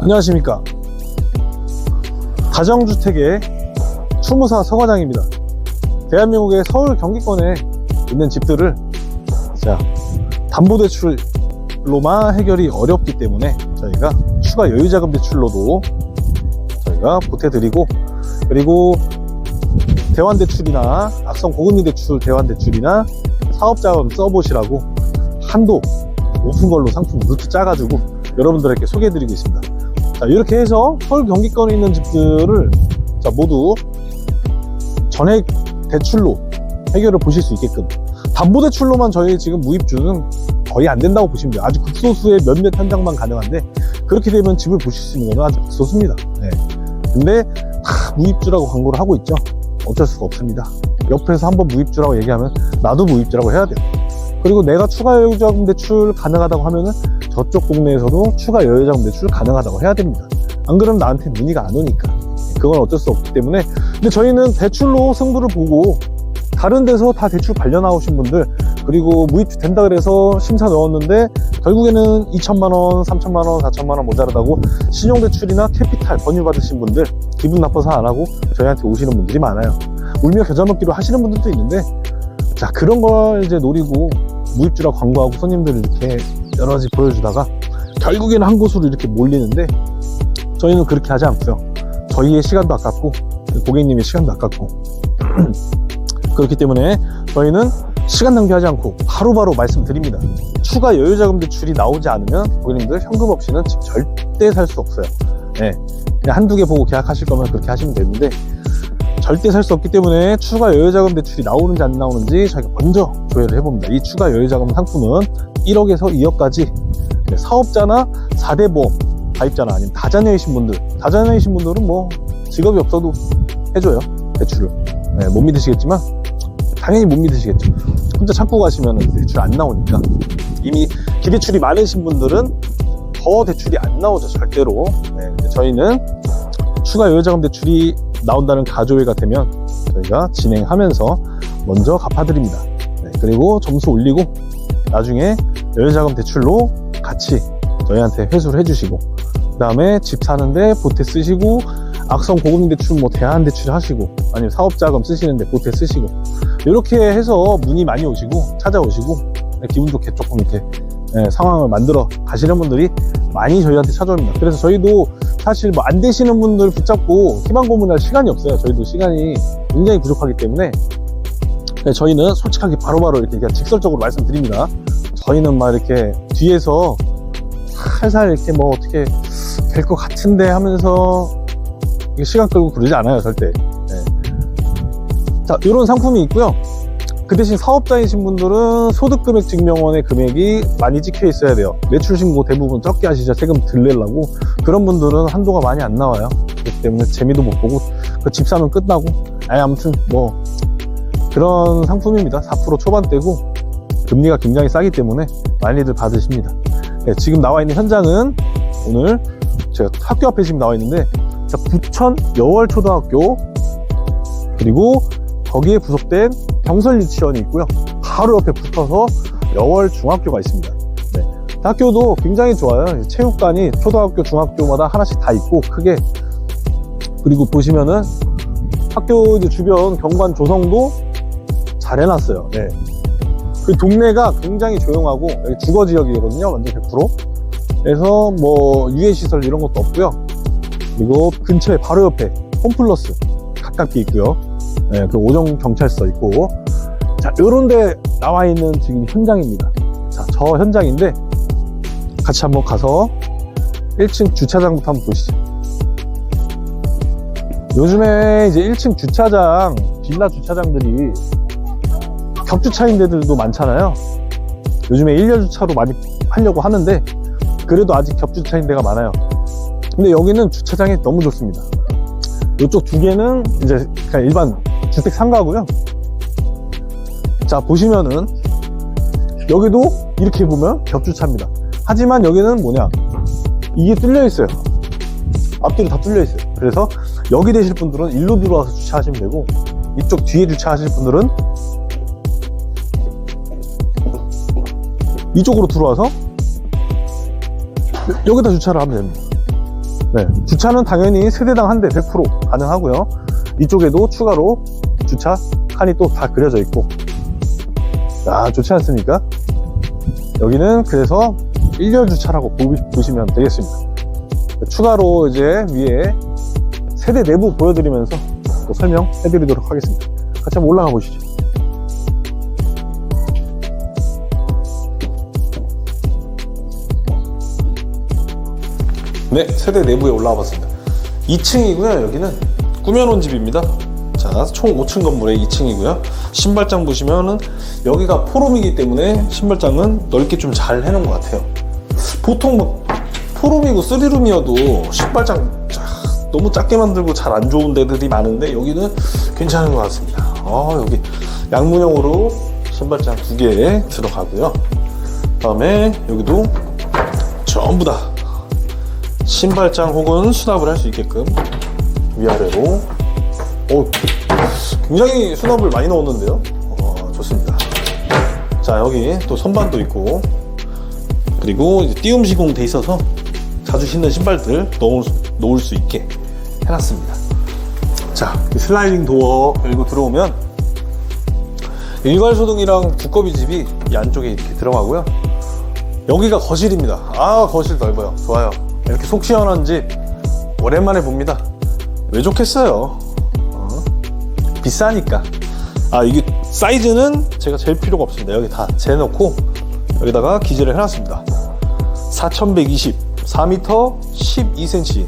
안녕하십니까 가정주택의 추무사 서과장입니다 대한민국의 서울 경기권에 있는 집들을 자 담보대출로만 해결이 어렵기 때문에 저희가 추가 여유자금 대출로도 저희가 보태드리고 그리고 대환대출이나 악성 고금리 대출 대환대출이나 사업자금 써보시라고 한도 높은 걸로 상품 루트 짜가지고 여러분들에게 소개해드리고 있습니다. 자, 이렇게 해서 서울 경기권에 있는 집들을 자, 모두 전액 대출로 해결을 보실 수 있게끔 담보대출로만 저희 지금 무입주는 거의 안 된다고 보시면 돼요. 아주 극소수의 몇몇 현장만 가능한데 그렇게 되면 집을 보실 수 있는 건 아주 극소수입니다. 네. 근데 다 무입주라고 광고를 하고 있죠. 어쩔 수가 없습니다. 옆에서 한번 무입주라고 얘기하면 나도 무입주라고 해야 돼요. 그리고 내가 추가 여유자금 대출 가능하다고 하면은 저쪽 동네에서도 추가 여유자금 대출 가능하다고 해야 됩니다. 안 그러면 나한테 문의가 안 오니까. 그건 어쩔 수 없기 때문에. 근데 저희는 대출로 승부를 보고 다른 데서 다 대출 관련 나오신 분들 그리고 무입주 된다 그래서 심사 넣었는데 결국에는 2천만 원, 3천만 원, 4천만 원 모자라다고 신용 대출이나 캐피탈 권유 받으신 분들 기분 나빠서 안 하고 저희한테 오시는 분들이 많아요. 울며 겨자 먹기로 하시는 분들도 있는데 자 그런 걸 이제 노리고 무입주라 광고하고 손님들을 이렇게 여러 가지 보여주다가 결국에는 한 곳으로 이렇게 몰리는데 저희는 그렇게 하지 않고요. 저희의 시간도 아깝고 고객님의 시간도 아깝고 그렇기 때문에 저희는 시간 낭비하지 않고 바로바로 말씀드립니다. 추가 여유자금 대출이 나오지 않으면 고객님들 현금 없이는 집 절대 살 수 없어요. 예. 그냥 한두 개 보고 계약하실 거면 그렇게 하시면 되는데 절대 살 수 없기 때문에 추가 여유자금 대출이 나오는지 안 나오는지 저희가 먼저 조회를 해봅니다. 이 추가 여유자금 상품은 1억에서 2억까지 사업자나 4대 보험 가입자나 아니면 다자녀이신 분들 다자녀이신 분들은 뭐 직업이 없어도 해줘요 대출을. 네, 못 믿으시겠지만 당연히 못 믿으시겠죠. 혼자 참고 가시면 대출 안 나오니까. 이미 기대출이 많으신 분들은 더 대출이 안 나오죠 절대로. 네, 저희는 추가 여유자금 대출이 나온다는 가조회가 되면 저희가 진행하면서 먼저 갚아드립니다. 네, 그리고 점수 올리고 나중에 여유자금 대출로 같이 저희한테 회수를 해주시고 그 다음에 집 사는데 보태 쓰시고 악성 고금리 대출 뭐 대안 대출 하시고 아니면 사업자금 쓰시는데 보태 쓰시고 이렇게 해서 문의 많이 오시고 찾아오시고 네, 기분 좋게 조금 이렇게 네, 상황을 만들어 가시는 분들이 많이 저희한테 찾아옵니다. 그래서 저희도 사실 뭐 안 되시는 분들 붙잡고 희망 고문할 시간이 없어요. 저희도 시간이 굉장히 부족하기 때문에 네, 저희는 솔직하게 바로바로 이렇게 그냥 직설적으로 말씀드립니다. 저희는 막 이렇게 뒤에서 살살 이렇게 뭐 어떻게 될 것 같은데 하면서 시간 끌고 그러지 않아요, 절대. 네. 자, 이런 상품이 있고요. 그 대신 사업자이신 분들은 소득금액 증명원의 금액이 많이 찍혀 있어야 돼요. 매출 신고 대부분 적게 하시죠. 세금 덜 내려고. 그런 분들은 한도가 많이 안 나와요. 그렇기 때문에 재미도 못 보고 그 집 사면 끝나고. 아니 아무튼 뭐 그런 상품입니다. 4% 초반대고 금리가 굉장히 싸기 때문에 많이들 받으십니다. 네, 지금 나와 있는 현장은 오늘 제가 학교 앞에 지금 나와 있는데 자, 부천 여월초등학교 그리고 거기에 부속된 병설 유치원이 있고요. 바로 옆에 붙어서 여월 중학교가 있습니다. 네. 학교도 굉장히 좋아요. 체육관이 초등학교, 중학교마다 하나씩 다 있고 크게 그리고 보시면은 학교 주변 경관 조성도 잘 해놨어요. 네. 그 동네가 굉장히 조용하고 주거 지역이거든요. 완전 100%. 그래서 뭐 유해 시설 이런 것도 없고요. 그리고 근처에 바로 옆에 홈플러스 가깝게 있고요. 네, 그 오정 경찰서 있고. 자 요런데 나와 있는 지금 현장입니다. 자 저 현장인데 같이 한번 가서 1층 주차장부터 한번 보시죠. 요즘에 이제 1층 주차장 빌라 주차장들이 격주차인 데들도 많잖아요. 요즘에 1년 주차로 많이 하려고 하는데 그래도 아직 격주차인 데가 많아요. 근데 여기는 주차장이 너무 좋습니다 이쪽 두 개는 이제 그냥 일반 주택 상가고요. 자 보시면은 여기도 이렇게 보면 격주차입니다. 하지만 여기는 뭐냐 이게 뚫려 있어요. 앞뒤로 다 뚫려 있어요. 그래서 여기 되실 분들은 일로 들어와서 주차하시면 되고 이쪽 뒤에 주차하실 분들은 이쪽으로 들어와서 여기다 주차를 하면 됩니다. 네, 주차는 당연히 세대당 한 대 100% 가능하고요. 이쪽에도 추가로 주차 칸이 또 다 그려져 있고. 야, 좋지 않습니까? 여기는 그래서 1열 주차라고 보- 보시면 되겠습니다. 추가로 이제 위에 세대 내부 보여드리면서 또 설명해 드리도록 하겠습니다. 같이 한번 올라가 보시죠. 네, 세대 내부에 올라와 봤습니다. 2층이고요. 여기는 꾸며놓은 집입니다. 자, 총 5층 건물에 2층이고요. 신발장 보시면은 여기가 포럼이기 때문에 신발장은 넓게 좀 잘 해놓은 것 같아요. 보통 뭐 포럼이고 3룸이어도 신발장 자, 너무 작게 만들고 잘 안 좋은 데들이 많은데 여기는 괜찮은 것 같습니다. 아, 여기 양문형으로 신발장 두 개 들어가고요. 다음에 여기도 전부 다 신발장 혹은 수납을 할 수 있게끔 위아래로 오, 굉장히 수납을 많이 넣었는데요 어, 좋습니다 자 여기 또 선반도 있고 그리고 띄움 시공 돼 있어서 자주 신는 신발들 넣을, 수- 놓을 수 있게 해놨습니다 자 슬라이딩 도어 열고 들어오면 일괄 소등이랑 두꺼비 집이 이 안쪽에 이렇게 들어가고요 여기가 거실입니다. 아, 거실 넓어요. 좋아요. 이렇게 속 시원한 집 오랜만에 봅니다. 왜 좋겠어요? 어? 비싸니까. 아, 이게 사이즈는 제가 잴 필요가 없습니다. 여기 다 재놓고 여기다가 기재를 해놨습니다. 4120, 4m 12cm.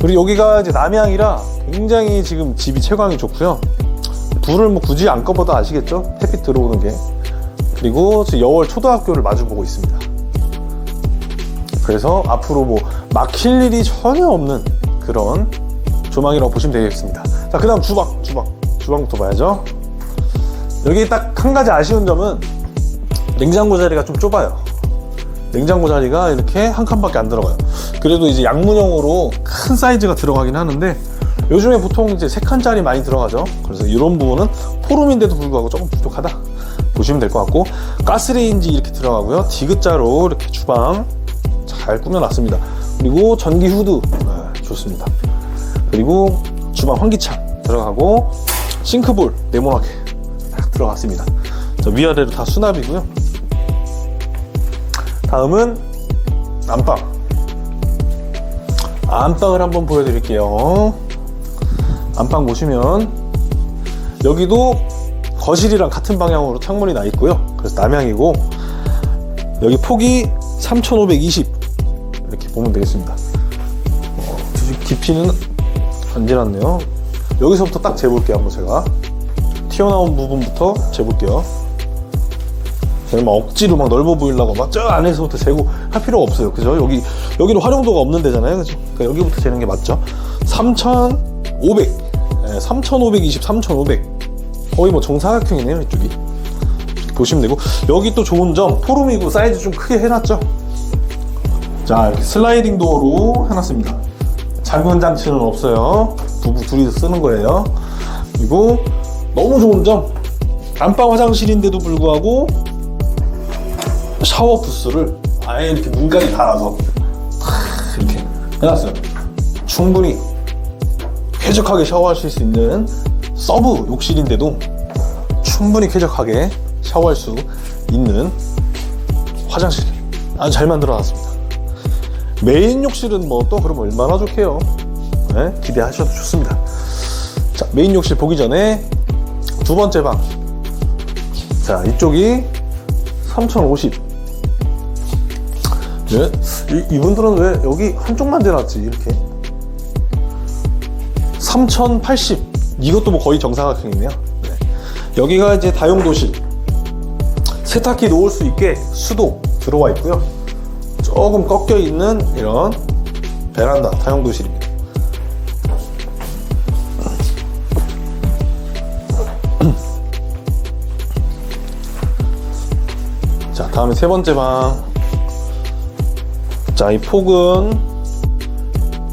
그리고 여기가 이제 남향이라 굉장히 지금 집이 채광이 좋고요. 불을 뭐 굳이 안 꺼봐도 아시겠죠? 햇빛 들어오는 게. 그리고 여월 초등학교를 마주보고 있습니다. 그래서 앞으로 뭐 막힐 일이 전혀 없는 그런 조망이라고 보시면 되겠습니다. 자, 그 다음 주방, 주방. 주방부터 봐야죠. 여기 딱 한 가지 아쉬운 점은 냉장고 자리가 좀 좁아요. 냉장고 자리가 이렇게 한 칸밖에 안 들어가요. 그래도 이제 양문형으로 큰 사이즈가 들어가긴 하는데 요즘에 보통 이제 세 칸짜리 많이 들어가죠. 그래서 이런 부분은 포룸인데도 불구하고 조금 부족하다 보시면 될 것 같고 가스레인지 이렇게 들어가고요. 디귿자로 이렇게 주방 잘 꾸며놨습니다. 그리고 전기 후드 네, 좋습니다. 그리고 주방 환기창 들어가고 싱크볼 네모나게 딱 들어갔습니다. 자, 위아래로 다 수납이고요. 다음은 안방. 안방을 한번 보여드릴게요. 안방 보시면 여기도 거실이랑 같은 방향으로 창문이 나 있고요. 그래서 남향이고 여기 폭이 3,520 이렇게 보면 되겠습니다. 어, 깊이는 안 지났네요. 여기서부터 딱 재볼게요. 한번 제가 튀어나온 부분부터 재볼게요. 제가 막 억지로 막 넓어 보이려고 막 저 안에서부터 재고 할 필요가 없어요. 그죠? 여기, 여기는 활용도가 없는 데잖아요. 그죠? 그러니까 여기부터 재는 게 맞죠? 3,500. 네, 3,520, 3,500. 거의 뭐 정사각형이네요. 이쪽이. 보시면 되고. 여기 또 좋은 점, 포룸이고 사이즈 좀 크게 해놨죠? 자, 이렇게 슬라이딩 도어로 해놨습니다. 작은 장치는 없어요. 부부 둘이서 쓰는 거예요. 그리고 너무 좋은 점, 안방 화장실인데도 불구하고 샤워 부스를 아예 이렇게 문까지 달아서 탁 이렇게 해놨어요. 충분히 쾌적하게 샤워하실 수 있는 서브 욕실인데도 충분히 쾌적하게 샤워할 수 있는 화장실 아주 잘 만들어 놨습니다. 메인 욕실은 뭐 또 그럼 얼마나 좋게요. 네, 기대하셔도 좋습니다. 자, 메인 욕실 보기 전에 두 번째 방. 자, 이쪽이 3050. 네? 이, 이분들은 왜 여기 한쪽만 대놨지, 이렇게? 3080. 이것도 뭐 거의 정사각형이네요. 네. 여기가 이제 다용도실. 세탁기 놓을 수 있게 수도 들어와 있고요. 조금 꺾여 있는 이런 베란다 다용도실입니다. 자, 다음에 세 번째 방. 자, 이 폭은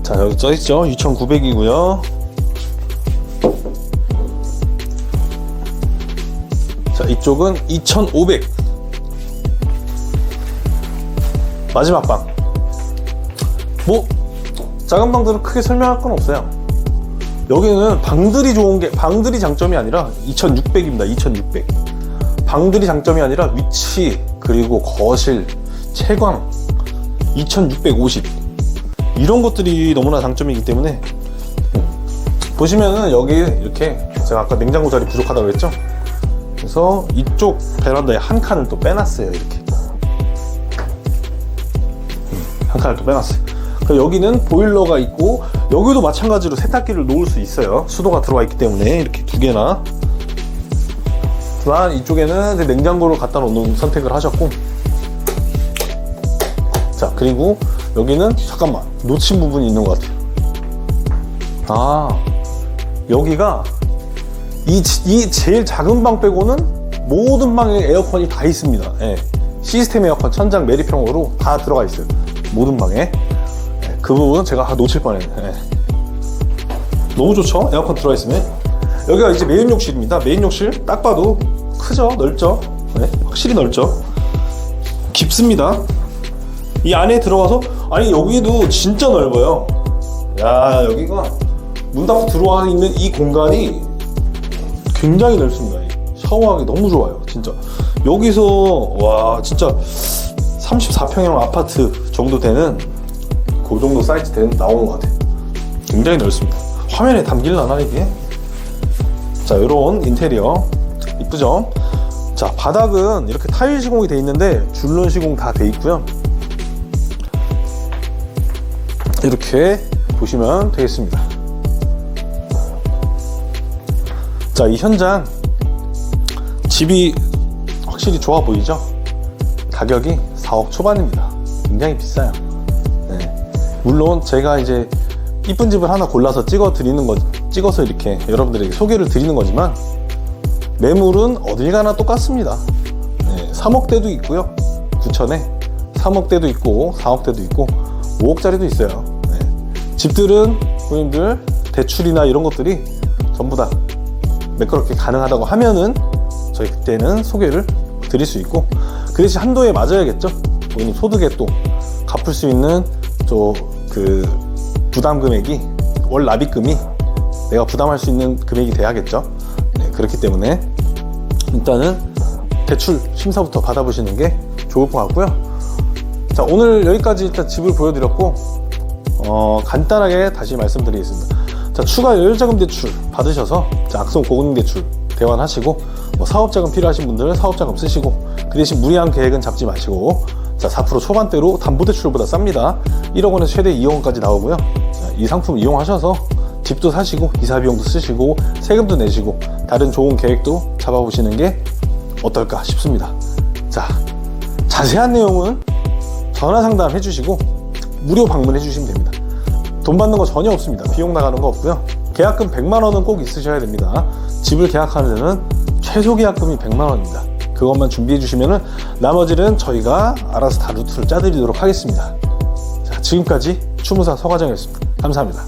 자, 여기 써 있죠? 2,900이고요. 자, 이쪽은 2,500. 마지막 방. 뭐 작은 방들은 크게 설명할 건 없어요. 여기는 방들이 좋은 게 방들이 장점이 아니라 2600입니다. 2600. 방들이 장점이 아니라 위치 그리고 거실, 채광 2650 이런 것들이 너무나 장점이기 때문에 음, 보시면은 여기 이렇게 제가 아까 냉장고 자리 부족하다고 했죠? 그래서 이쪽 베란다에 한 칸을 또 빼놨어요 이렇게 칸을 또 빼놨어요. 그리고 여기는 보일러가 있고 여기도 마찬가지로 세탁기를 놓을 수 있어요. 수도가 들어와 있기 때문에 이렇게 두 개나. 단 이쪽에는 냉장고를 갖다 놓는 선택을 하셨고. 자 그리고 여기는 잠깐만 놓친 부분이 있는 것 같아요. 아 여기가 이, 이 제일 작은 방 빼고는 모든 방에 에어컨이 다 있습니다. 예. 시스템 에어컨 천장 매립형으로 다 들어가 있어요 모든 방에. 예, 그 부분 제가 다 놓칠 뻔했네. 예. 너무 좋죠? 에어컨 들어가 있으면? 여기가 이제 메인 욕실입니다. 메인 욕실 딱 봐도 크죠? 넓죠? 네, 확실히 넓죠? 깊습니다. 이 안에 들어가서 아니 여기도 진짜 넓어요. 야 여기가 문 닫고 들어와 있는 이 공간이 굉장히 넓습니다. 이 샤워하기 너무 좋아요 진짜. 여기서 와 진짜 34평형 아파트 정도 되는 그 정도 사이즈 되는 나오는 것 같아요. 굉장히 넓습니다. 화면에 담길라나 이게? 자 이런 인테리어. 이쁘죠? 자 바닥은 이렇게 타일 시공이 돼 있는데 줄눈 시공 다 돼 있고요. 이렇게 보시면 되겠습니다. 자 이 현장 집이 확실히 좋아 보이죠? 가격이 4억 초반입니다 굉장히 비싸요 네. 물론 제가 이제 이쁜 집을 하나 골라서 찍어 드리는 거 찍어서 이렇게 여러분들에게 소개를 드리는 거지만 매물은 어딜 가나 똑같습니다. 네, 3억대도 있고요. 부천에 3억대도 있고 4억대도 있고 5억짜리도 있어요. 네. 집들은 고객님들 대출이나 이런 것들이 전부 다 매끄럽게 가능하다고 하면은 저희 그때는 소개를 드릴 수 있고 그 대신 한도에 맞아야겠죠. 고객님 소득에 또 갚을 수 있는 저 그 부담 금액이 월 납입금이 내가 부담할 수 있는 금액이 돼야겠죠. 네, 그렇기 때문에 일단은 대출 심사부터 받아보시는 게 좋을 것 같고요. 자, 오늘 여기까지 일단 집을 보여드렸고, 어, 간단하게 다시 말씀드리겠습니다. 자, 추가 열자금 대출 받으셔서, 자, 악성 고금 대출 대환하시고, 뭐 사업자금 필요하신 분들은 사업자금 쓰시고, 그 대신 무리한 계획은 잡지 마시고, 자, 4% 초반대로 담보대출보다 쌉니다. 1억 원에서 최대 2억 원까지 나오고요. 자, 이 상품 이용하셔서 집도 사시고, 이사 비용도 쓰시고, 세금도 내시고, 다른 좋은 계획도 잡아보시는 게 어떨까 싶습니다. 자, 자세한 내용은 전화 상담 해주시고, 무료 방문해 주시면 됩니다. 돈 받는 거 전혀 없습니다. 비용 나가는 거 없고요. 계약금 100만 원은 꼭 있으셔야 됩니다. 집을 계약하는 데는 최소 계약금이 100만 원입니다. 그것만 준비해 주시면은 나머지는 저희가 알아서 다 루트를 짜드리도록 하겠습니다. 자, 지금까지 추무사 서과정이었습니다. 감사합니다.